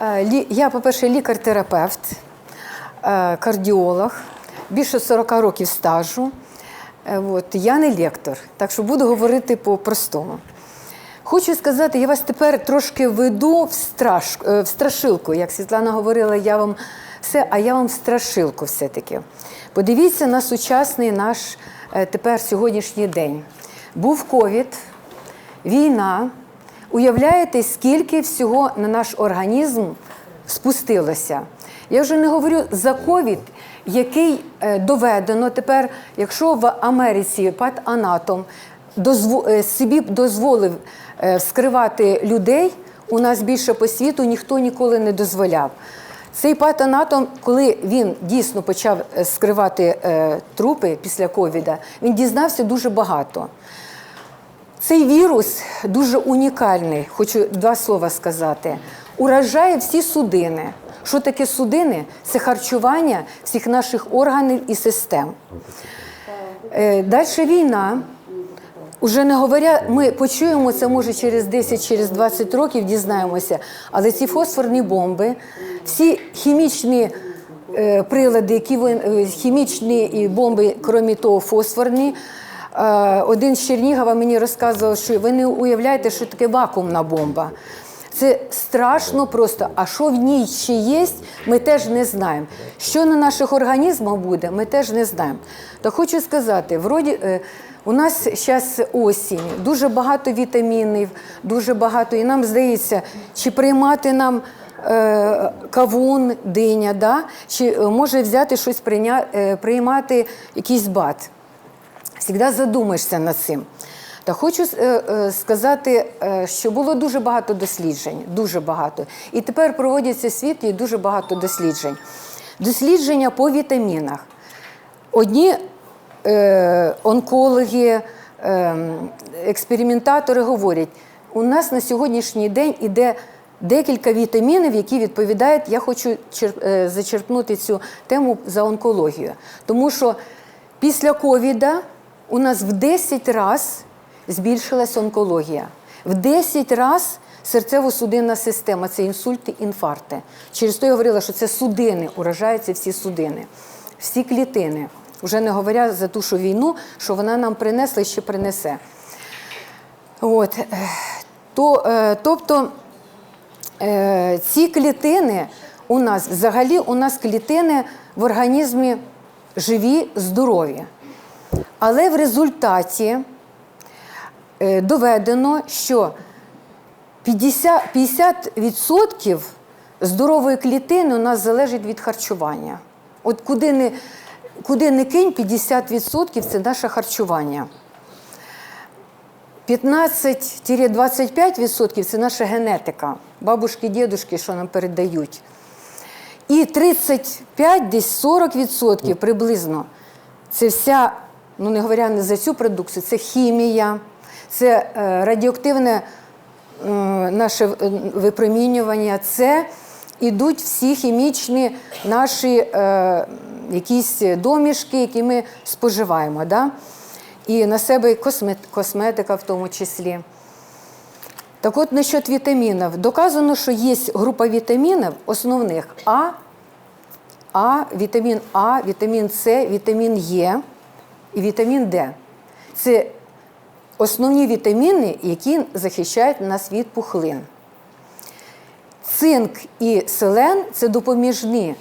Е, Я, по-перше, лікар-терапевт, е, кардіолог, більше 40 років стажу. Е, От, я не лектор, так що буду говорити по-простому. Хочу сказати, я вас тепер трошки веду в, страш, в страшилку. Як Світлана говорила, я вам все, а я вам в страшилку все-таки. Подивіться на сучасний наш тепер сьогоднішній день. Був ковід, війна. Уявляєте, скільки всього на наш організм спустилося? Я вже не говорю за ковід, який е, доведено тепер, якщо в Америці патанатом дозво- е, собі дозволив е, вскривати людей, у нас більше по світу ніхто ніколи не дозволяв. Цей патанатом, коли він дійсно почав скривати трупи після ковіда, він дізнався дуже багато. Цей вірус дуже унікальний, хочу два слова сказати. Уражає всі судини. Що таке судини? Це харчування всіх наших органів і систем. Е, Далі війна. Уже не говоря, ми почуємо це може через 10, через 20 років дізнаємося. Але ці фосфорні бомби, всі хімічні е, прилади, які е, хімічні бомби, крім того, фосфорні. Е, Один з Чернігова мені розказував, що ви не уявляєте, що таке вакуумна бомба. Це страшно просто. А що в ній ще є, ми теж не знаємо. Що на наших організмах буде, ми теж не знаємо. То хочу сказати, вроді. е, у нас зараз осінь, дуже багато вітамінів, дуже багато. І нам здається, чи приймати нам е, кавун, диня, да? чи може взяти щось приймати якийсь бат. Завжди задумаєшся над цим. Та хочу е, е, сказати, е, що було дуже багато досліджень, дуже багато. І тепер проводяться в світі дуже багато досліджень. Дослідження по вітамінах. Одні онкологи, експериментатори говорять, у нас на сьогоднішній день іде декілька вітамінів, які відповідають. Я хочу зачерпнути цю тему за онкологію. Тому що після ковіда у нас в 10 разів збільшилась онкологія. В 10 разів серцево-судинна система це інсульти, інфаркти. Через то я говорила, що це судини, уражаються всі судини, всі клітини. Вже не говоря за ту що війну, що вона нам принесла і ще принесе. От. е, То, е, тобто е, ці клітини у нас, взагалі, у нас клітини в організмі живі, здорові. Але в результаті е, доведено, що 50%, 50% здорової клітини у нас залежить від харчування. От куди не, куди не кинь, 50% це наше харчування. 15-25% це наша генетика, бабушки, дідушки, що нам передають. І 35, десь 40% приблизно це вся, ну не говоря не за цю продукцію, це хімія, це е, радіоактивне е, наше е, випромінювання, це ідуть всі хімічні наші якісь домішки, які ми споживаємо. Да? І на себе косметика в тому числі. Так от насчет вітамінів. Доказано, що є група вітамінів основних А, А, вітамін А, вітамін С, вітамін Е і вітамін Д. Це основні вітаміни, які захищають нас від пухлин. Цинк і селен це допоміжні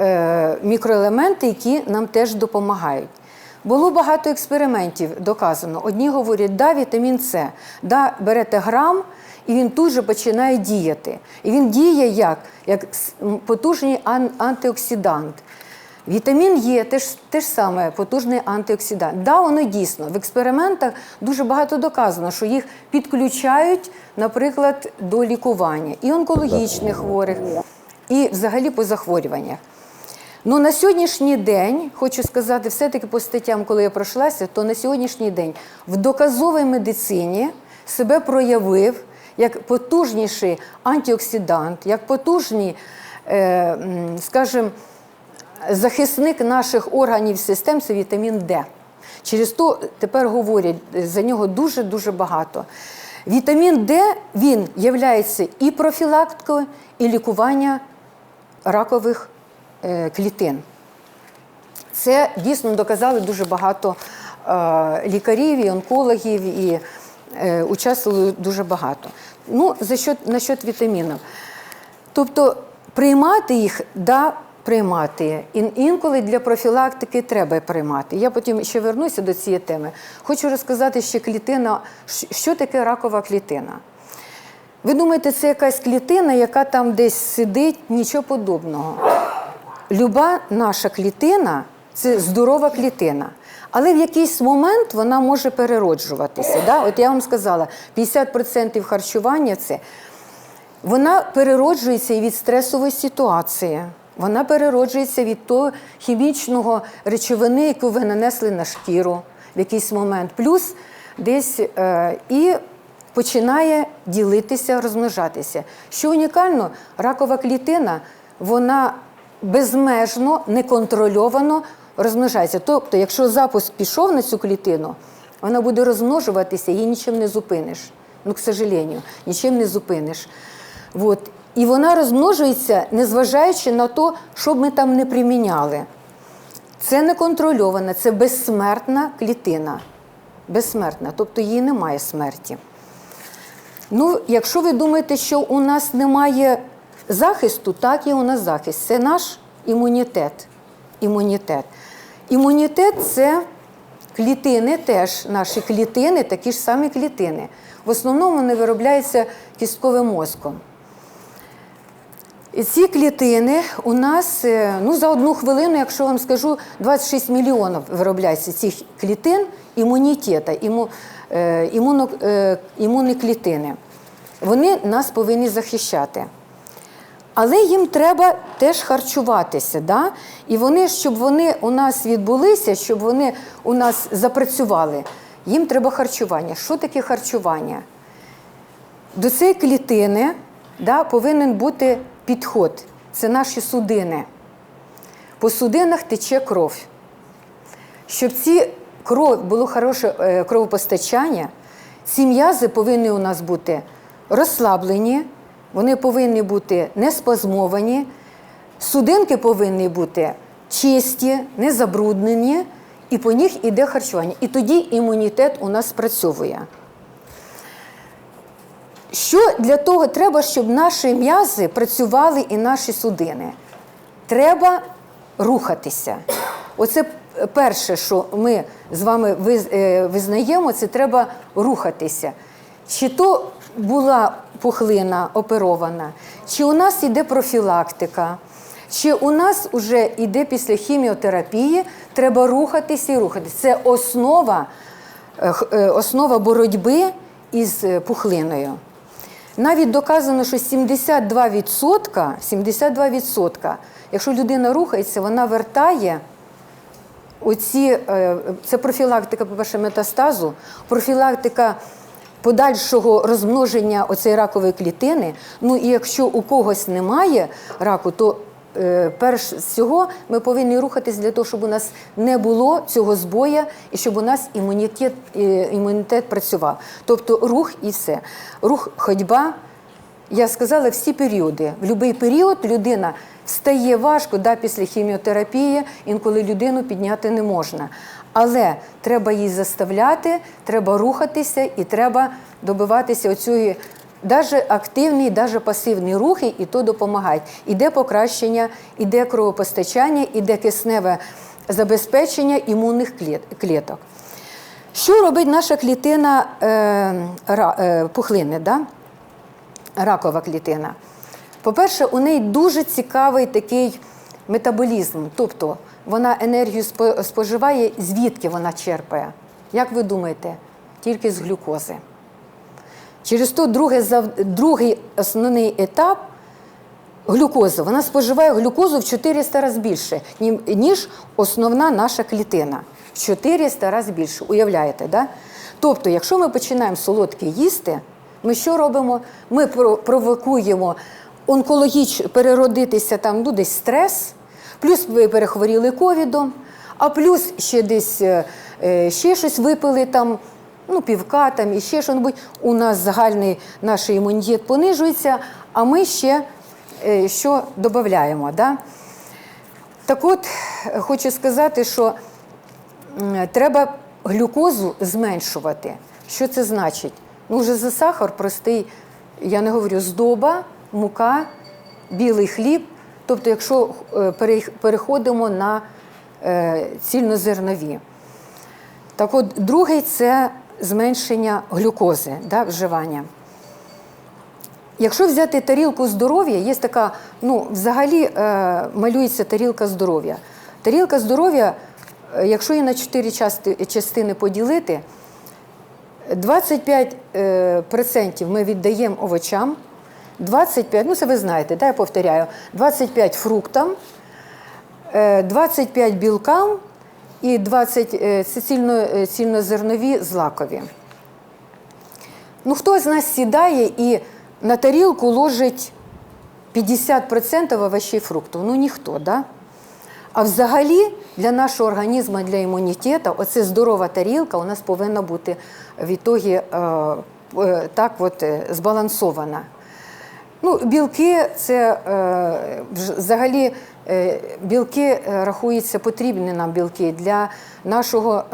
е, мікроелементи, які нам теж допомагають. Було багато експериментів доказано. Одні говорять, да, вітамін С, да, берете грам, і він тут же починає діяти. І він діє як? Як потужний ан- антиоксидант. Вітамін Є теж, теж саме потужний антиоксидант. Да, воно дійсно. В експериментах дуже багато доказано, що їх підключають, наприклад, до лікування і онкологічних хворих, і взагалі по захворюваннях. Ну на сьогоднішній день, хочу сказати, все-таки по статтям, коли я пройшлася, то на сьогоднішній день в доказовій медицині себе проявив як потужніший антиоксидант, як потужний, е, скажімо, захисник наших органів систем це вітамін Д. Через то тепер говорять за нього дуже-дуже багато. Вітамін Д він є і профілактикою, і лікування ракових е, клітин. Це дійсно доказали дуже багато е, лікарів, і онкологів, і е, участвували дуже багато. Ну, за що, насчет вітамінів. Тобто приймати їх, да, приймати. Ін- інколи для профілактики треба приймати. Я потім ще вернуся до цієї теми. Хочу розказати ще клітина, що таке ракова клітина. Ви думаєте, це якась клітина, яка там десь сидить, нічого подобного. Люба наша клітина це здорова клітина. Але в якийсь момент вона може перероджуватися. Да? От я вам сказала, 50% харчування це вона перероджується і від стресової ситуації. Вона перероджується від того хімічного речовини, яку ви нанесли на шкіру в якийсь момент. Плюс десь е, і починає ділитися, розмножатися. Що унікально, ракова клітина, вона безмежно, неконтрольовано розмножається. Тобто, якщо запуск пішов на цю клітину, вона буде розмножуватися, її нічим не зупиниш. Ну, к сожалению, нічим не зупиниш. От. І вона розмножується, незважаючи на те, що б ми там не приміняли. Це неконтрольована, це безсмертна клітина. Безсмертна, тобто її немає смерті. Ну, якщо ви думаєте, що у нас немає захисту, так є у нас захист. Це наш імунітет. Імунітет. Імунітет це клітини, теж наші клітини, такі ж самі клітини. В основному вони виробляються кістковим мозком. Ці клітини у нас е, ну, за одну хвилину, якщо вам скажу, 26 мільйонів виробляється цих клітин імунітету, іму, е, імуно, е, імунні клітини. Вони нас повинні захищати. Але їм треба теж харчуватися. Да? І вони, щоб вони у нас відбулися, щоб вони у нас запрацювали, їм треба харчування. Що таке харчування? До цієї клітини да, повинен бути підход. Це наші судини. По судинах тече кров. Щоб ці кров було хороше е, кровопостачання, ці м'язи повинні у нас бути розслаблені, вони повинні бути не спазмовані, судинки повинні бути чисті, не забруднені, і по них іде харчування. І тоді імунітет у нас спрацьовує. Що для того треба, щоб наші м'язи працювали і наші судини? Треба рухатися. Оце перше, що ми з вами е, визнаємо, це треба рухатися. Чи то була пухлина оперована, чи у нас іде профілактика, чи у нас вже йде після хіміотерапії, треба рухатися і рухатися. Це основа, е, е, основа боротьби із пухлиною. Навіть доказано, що 72%, 72%, якщо людина рухається, вона вертає оці, е, це профілактика, по-перше, метастазу, профілактика подальшого розмноження оцеї ракової клітини. Ну і якщо у когось немає раку, то перш всього ми повинні рухатись для того, щоб у нас не було цього збоя і щоб у нас імунітет, е, імунітет працював. Тобто рух і все. Рух, ходьба. Я сказала всі періоди. В будь-який період людина встає важко да, після хіміотерапії, інколи людину підняти не можна. Але треба її заставляти, треба рухатися і треба добиватися оцієї навіть активні, навіть пасивні рухи, і то допомагають. Іде покращення, іде кровопостачання, іде кисневе забезпечення імунних клеток. Що робить наша клітина е, е, пухлини? Да? ракова клітина. По-перше, у неї дуже цікавий такий метаболізм, тобто вона енергію спо- споживає, звідки вона черпає? Як ви думаєте? Тільки з глюкози. Через то друге, другий основний етап глюкоза. Вона споживає глюкозу в 400 разів більше, ніж основна наша клітина. В 400 разів більше. Уявляєте, да? Тобто, якщо ми починаємо солодке їсти, ми що робимо? Ми провокуємо онкологіч переродитися там ну, десь стрес, плюс ви перехворіли ковідом, а плюс ще десь е, е, ще щось випили там ну, півка там і ще що-небудь, у нас загальний наш імунітет понижується, а ми ще е, що додаємо. Да? Так от, хочу сказати, що треба глюкозу зменшувати. Що це значить? Ну, вже за сахар простий, я не говорю, здоба, мука, білий хліб. Тобто, якщо е, переходимо на е, цільнозернові. Так от, другий це зменшення глюкози, да, вживання. Якщо взяти тарілку здоров'я, є така, ну, взагалі е, малюється тарілка здоров'я. Тарілка здоров'я, е, якщо її на чотири частини поділити, 25% е, ми віддаємо овочам, 25, ну це ви знаєте, да, я повторяю, 25 фруктам, е, 25 білкам і 20 е, це цільно, цільнозернові злакові. Ну, хто з нас сідає і на тарілку ложить 50% овочей і фруктів? Ну ніхто, да? А взагалі для нашого організму, для імунітету, оце здорова тарілка у нас повинна бути в ітогі е, е, так от, е, збалансована. Ну, білки це е, взагалі е, білки е, рахуються потрібні нам білки для нашого,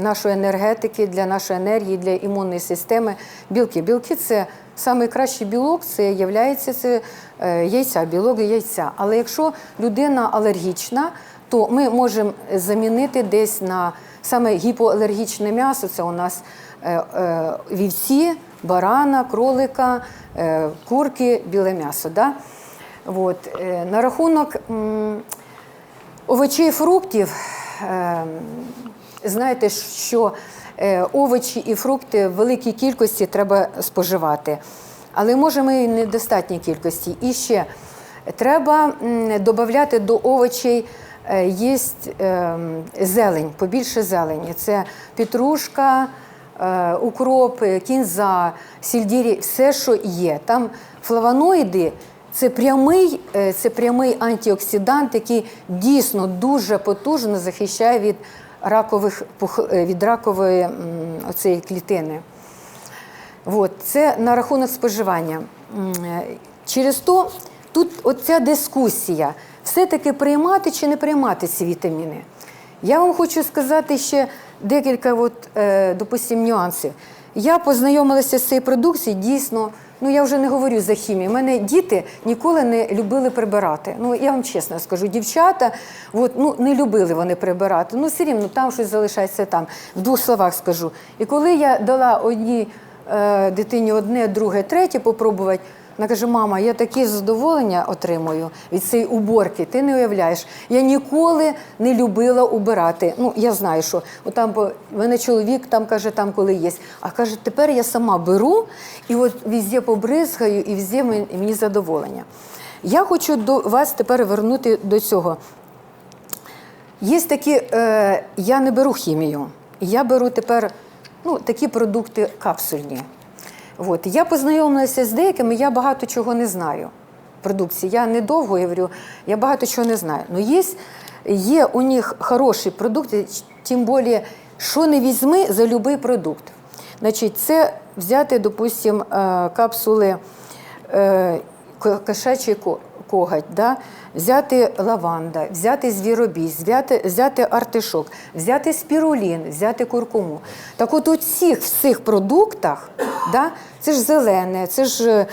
нашої енергетики, для нашої енергії, для імунної системи. Білки. Білки це найкращий білок, це є це яйця, білок яйця. Але якщо людина алергічна, то ми можемо замінити десь на саме гіпоалергічне м'ясо. Це у нас вівці, барана, кролика, е, курки, біле м'ясо. Да? От. е, На рахунок овочей і фруктів, е, знаєте, що овочі і фрукти в великій кількості треба споживати. Але можемо і в недостатній кількості. І ще треба додати до овочей є зелень, побільше зелені. Це петрушка, укроп, е, кінза, сільдірі, все, що є. Там флавоноїди це прямий, е, це прямий антиоксидант, який дійсно дуже потужно захищає від ракових е, від ракової оцеї клітини. От, це на рахунок споживання. Через то тут оця дискусія, все-таки приймати чи не приймати ці вітаміни. Я вам хочу сказати ще декілька, от, е, допустим, нюансів. Я познайомилася з цією продукцією, дійсно, ну я вже не говорю за хімію. Мене діти ніколи не любили прибирати. Ну, я вам чесно скажу, дівчата от, ну, не любили вони прибирати. Ну, все рівно там щось залишається там. В двох словах скажу. І коли я дала одній е, дитині одне, друге, третє попробувати. Вона каже, мама, я таке задоволення отримую від цієї уборки. Ти не уявляєш. Я ніколи не любила убирати. Ну, я знаю, що отам бо в мене чоловік там каже, там коли є. А каже, тепер я сама беру і от везде побризгаю, і мені, мені задоволення. Я хочу до вас тепер вернути до цього. Є такі, е, я не беру хімію, я беру тепер ну, такі продукти капсульні. От. Я познайомилася з деякими, я багато чого не знаю. Продукції. Я недовго я говорю, я багато чого не знаю. Ну, є, є у них хороші продукти, тим більше, що не візьми за будь-який продукт. Значить, це взяти, допустимо, капсули е, кошачий ко- коготь, да? взяти лаванда, взяти звіробій, взяти, взяти артишок, взяти спірулін, взяти куркуму. Так от у цих всіх продуктах, да? це ж зелене, це ж е,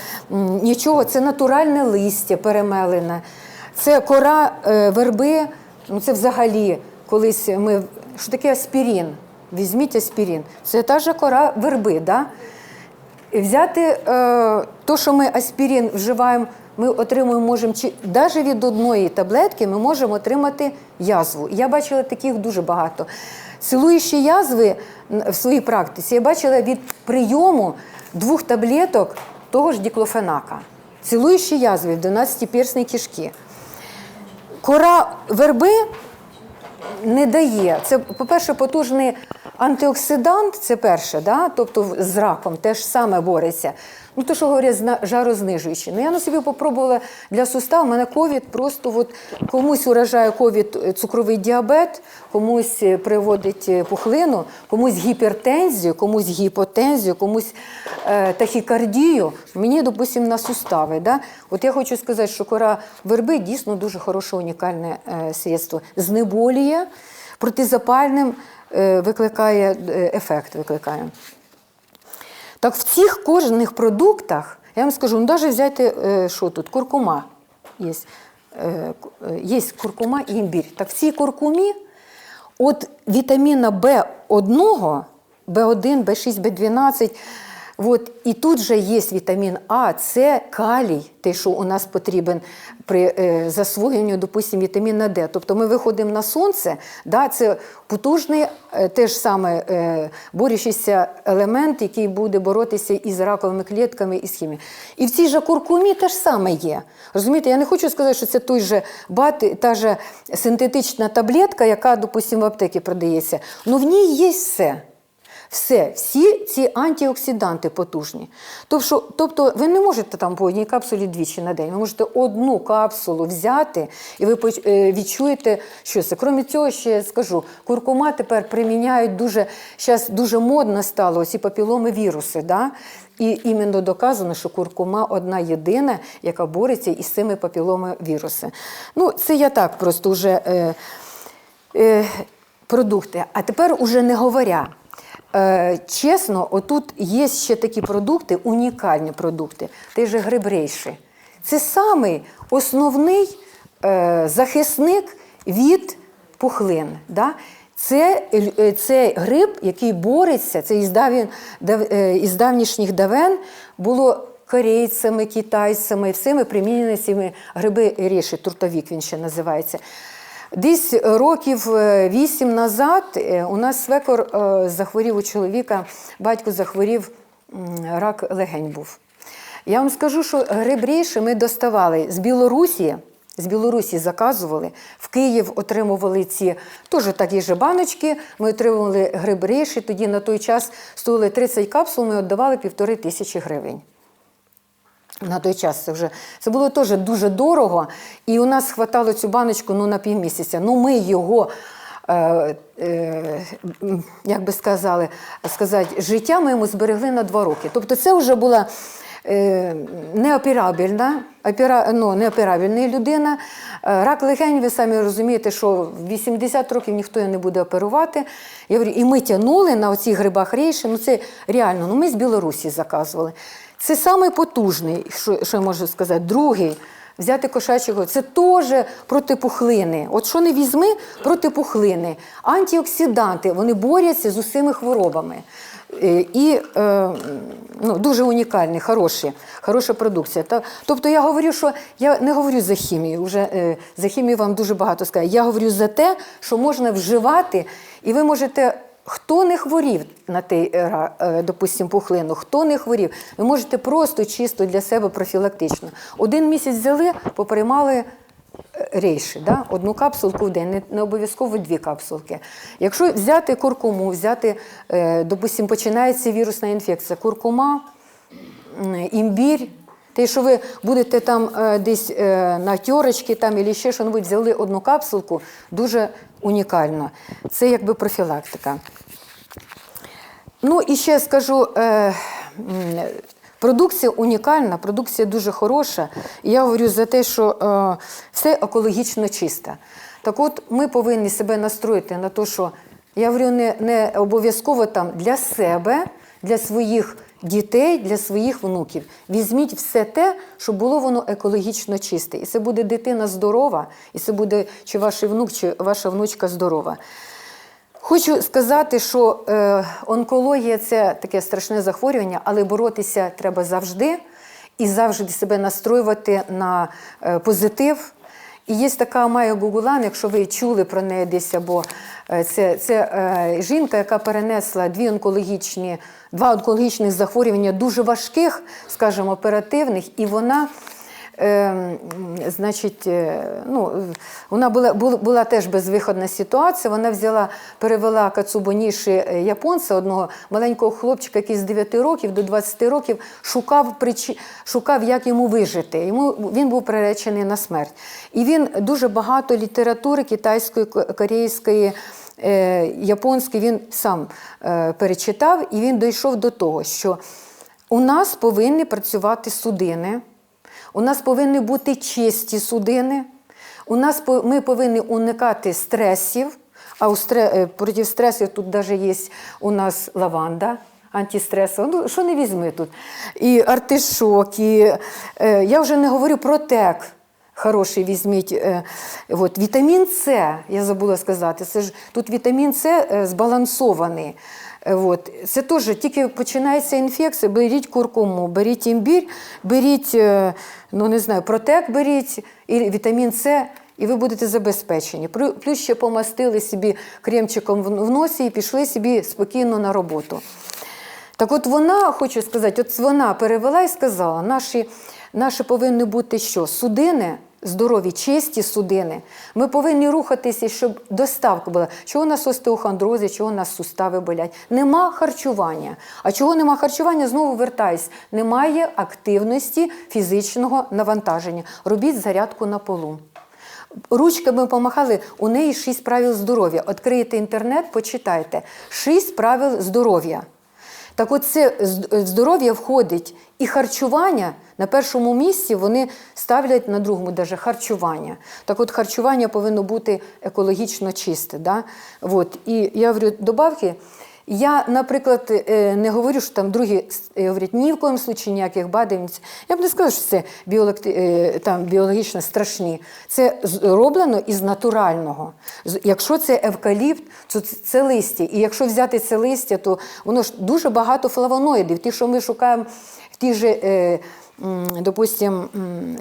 нічого, це натуральне листя перемелене, це кора е, верби, ну це взагалі колись ми. Що таке аспірин? Візьміть аспірин. Це та ж кора верби. Да? Взяти е, то, що ми аспірин вживаємо, ми отримуємо, можемо чи навіть від одної таблетки ми можемо отримати язву. Я бачила таких дуже багато. Цілуючі язви в своїй практиці я бачила від прийому двох таблеток того ж діклофенака. Цілуючі язви в 12-персні кишки. Кора верби не дає. Це, по-перше, потужний антиоксидант це перше, да? тобто з раком теж саме бореться. Ну, то, що говорять, жарознижуючі. Ну, я на собі попробувала для суставу. У мене ковід просто от комусь уражає ковід е, цукровий діабет, комусь е, приводить е, пухлину, комусь гіпертензію, комусь гіпотензію, комусь е, тахікардію. Мені, допустимо, на сустави. Да? От я хочу сказати, що кора верби дійсно дуже хороше унікальне е, средство. Знеболює, протизапальним викликає ефект. Викликає. Так в цих кожних продуктах, я вам скажу, ну навіть взяти, е, що тут, куркума є. Е, е, Є куркума і імбір. Так в цій куркумі от вітаміна В1, В1, В6, В12, от, і тут же є вітамін А, С, калій, те, що у нас потрібен при е, засвоєнню, допустимо, вітаміна Д. Тобто ми виходимо на сонце, да, це потужний е, теж саме е, борючийся елемент, який буде боротися із раковими клітками і з хімією. І в цій же куркумі теж саме є. Розумієте, я не хочу сказати, що це той же бат, та же синтетична таблетка, яка, допустимо, в аптеці продається. Ну в ній є все. Все, всі ці антиоксиданти потужні. Тобто, тобто ви не можете там по одній капсулі двічі на день. Ви можете одну капсулу взяти, і ви е, відчуєте, що це. Крім цього, ще я скажу, куркума тепер приміняють дуже, зараз дуже модно стало ці папіломи віруси. Да? І іменно доказано, що куркума одна єдина, яка бореться із цими папіломи віруси. Ну, це я так просто вже. Е, е, продукти. А тепер уже не говоря. Е, чесно, отут є ще такі продукти, унікальні продукти, той же грибрейші. Це самий основний е, захисник від пухлин. Да? Це, е, це гриб, який бореться, це із, давін, дав, із давнішніх давен було корейцями, китайцями, всіми примінені цими гриби ріші, туртовік він ще називається. Десь років е, вісім назад е, у нас свекор е, захворів у чоловіка, батько захворів, рак легень був. Я вам скажу, що грибріші ми доставали з Білорусі, з Білорусі заказували, в Київ отримували ці теж такі ж баночки. Ми отримували грибріші, тоді на той час стоїли 30 капсул, ми віддавали півтори тисячі гривень. На той час це вже це було теж дуже дорого, і у нас хватало цю баночку ну, на півмісяця. Ну, ми його, е, е, як би сказали, сказати, життя ми йому зберегли на два роки. Тобто це вже була е, неоперабельна, опера, ну, неоперабельна людина. Е, Рак легень, ви самі розумієте, що 80 років ніхто не буде оперувати. Я говорю, і ми тягнули на оцих грибах рейші, ну це реально, ну ми з Білорусі заказували. Це самий потужний, що, що я можу сказати. Другий взяти кошачого, це теж проти пухлини. От що не візьми проти пухлини. Антиоксиданти, вони борються з усіми хворобами. Е, І е, ну, дуже унікальні, хороші, хороша продукція. Тобто я говорю, що я не говорю за хімію, вже е, за хімію вам дуже багато сказати. Я говорю за те, що можна вживати, і ви можете. Хто не хворів на той, е, допустим, пухлину, хто не хворів, ви можете просто чисто для себе профілактично. Один місяць взяли, поприймали е, рейші, да? одну капсулку в день, не, обов'язково дві капсулки. Якщо взяти куркуму, взяти, е, допустим, починається вірусна інфекція, куркума, імбір. Те, що ви будете там е, десь е, на тьорочки там і ще що небудь взяли одну капсулку, дуже унікально. Це якби профілактика. Ну і ще скажу, е, продукція унікальна, продукція дуже хороша. І я говорю за те, що е, все екологічно чисте. Так от ми повинні себе настроїти на те, що я говорю, не, не обов'язково там для себе, для своїх дітей, для своїх внуків. Візьміть все те, щоб було воно екологічно чисте. І це буде дитина здорова, і це буде чи ваш внук, чи ваша внучка здорова. Хочу сказати, що е, онкологія це таке страшне захворювання, але боротися треба завжди і завжди себе настроювати на е, позитив. І є така Майя Гугулан, якщо ви чули про неї десь, або е, це, це е, жінка, яка перенесла дві онкологічні, два онкологічних захворювання дуже важких, скажімо, оперативних, і вона значить, е, ну, вона була, була, була теж безвиходна ситуація. Вона взяла, перевела Кацубоніші е, японця, одного маленького хлопчика, який з 9 років до 20 років шукав, причі, шукав як йому вижити. Йому, він був приречений на смерть. І він дуже багато літератури китайської, корейської, е, японської він сам перечитав, і він дійшов до того, що у нас повинні працювати судини, у нас повинні бути чисті судини, у нас ми повинні уникати стресів. А у стре, е, проти стресів тут навіть є у нас лаванда антистресова. Ну, що не візьми тут? І артишок, і е, я вже не говорю про тек. Хороший візьміть. Е, от, вітамін С, я забула сказати, це ж тут вітамін С е, збалансований. Е, От. Це теж тільки починається інфекція, беріть куркуму, беріть імбір, беріть, е, ну не знаю, протек беріть, і вітамін С, і ви будете забезпечені. Плю- Плюс ще помастили собі кремчиком в носі і пішли собі спокійно на роботу. Так от вона, хочу сказати, от вона перевела і сказала, наші, наші повинні бути що? Судини, здорові, чисті судини. Ми повинні рухатися, щоб доставка була. Чого у нас остеохондрози, чого у нас сустави болять? Нема харчування. А чого нема харчування, знову вертаюсь. Немає активності фізичного навантаження. Робіть зарядку на полу. Ручками помахали, у неї шість правил здоров'я. Відкриєте інтернет, почитайте. Шість правил здоров'я. Так от це здоров'я входить і харчування. На першому місці вони ставлять на другому даже харчування. Так от харчування повинно бути екологічно чисте. Да? От. І я говорю, добавки. Я, наприклад, е, не говорю, що там другі е, говорять, ні в коєму случаї ніяких бадивниць. Я б не сказала, що це е, там, біологічно страшні. Це зроблено із натурального. Якщо це евкаліпт, то це- листя. І якщо взяти це листя, то воно ж дуже багато флавоноїдів. Ті, що ми шукаємо ті же. Допустим,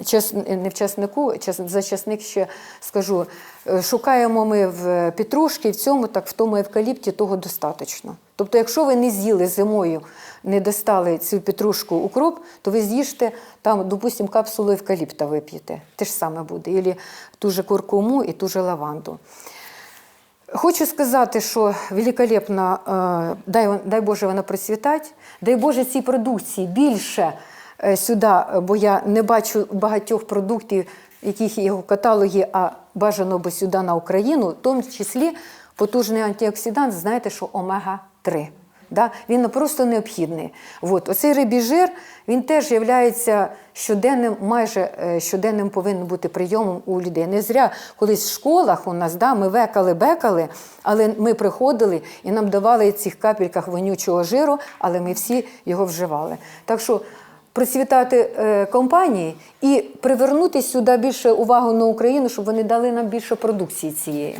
час, не в часнику, час, за часник ще скажу, е, шукаємо ми в петрушці, в цьому, так в тому евкаліпті того достатньо. Тобто, якщо ви не з'їли зимою, не достали цю петрушку укроп, то ви з'їжте там, допустим, капсулу евкаліпта вип'єте. Те ж саме буде. Ілі ту же куркуму і ту же лаванду. Хочу сказати, що великолепно, е, дай, дай Боже вона процвітать, дай Боже цій продукції більше сюди, е, бо я не бачу багатьох продуктів, яких є в каталогі, а бажано би сюди на Україну, в тому числі потужний антиоксидант, знаєте, що омега-3. Да? Він просто необхідний. От. Оцей рибій жир, він теж є щоденним, майже е, щоденним повинен бути прийомом у людей. Не зря колись в школах у нас да, ми векали-бекали, але ми приходили і нам давали цих капельках вонючого жиру, але ми всі його вживали. Так що процвітати е, компанії і привернути сюди більше увагу на Україну, щоб вони дали нам більше продукції цієї.